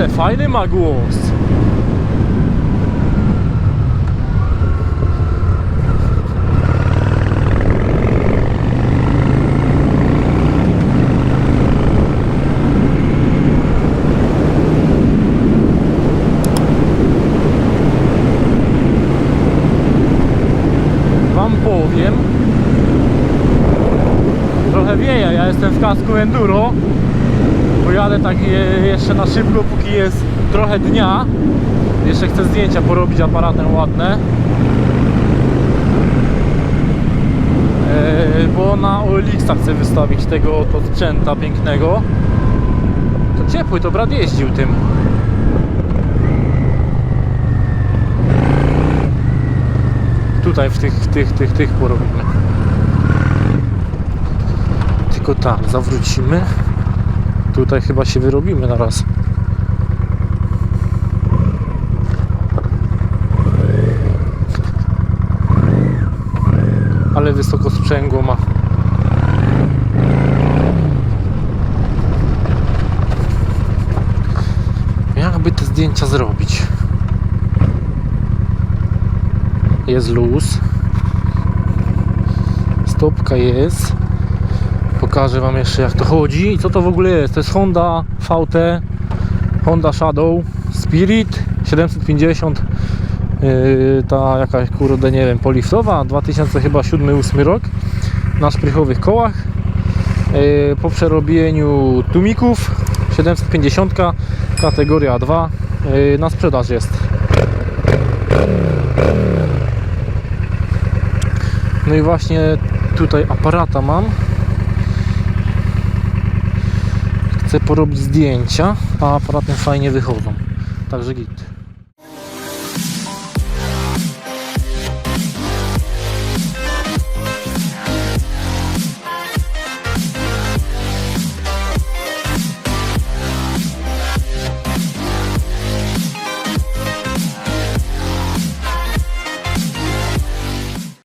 Kurde, fajny ma głos. Wam powiem, trochę wieje, ja jestem w kasku enduro Pojadę tak je- jeszcze na szybko, póki jest trochę dnia. Jeszcze chcę zdjęcia porobić aparatem ładne. Eee, bo na OLX chcę wystawić tego oto sprzęta pięknego. To ciepły, to brat jeździł tym. Tutaj w tych, w tych, tych, tych porobimy. Tylko tak, zawrócimy. Tutaj chyba się wyrobimy na raz. Ale wysoko sprzęgło ma. Jakby te zdjęcia zrobić? Jest luz. Stopka jest. Pokażę Wam jeszcze jak to chodzi. I co to w ogóle jest. To jest Honda VT, Honda Shadow Spirit 750 yy, ta jakaś kurde nie wiem poliftowa 2007-2008 rok na szprychowych kołach. Yy, po przerobieniu tumików 750 kategoria 2 yy, na sprzedaż jest. No i właśnie tutaj aparata mam chcę porobić zdjęcia, a aparatem fajnie wychodzą. Także git.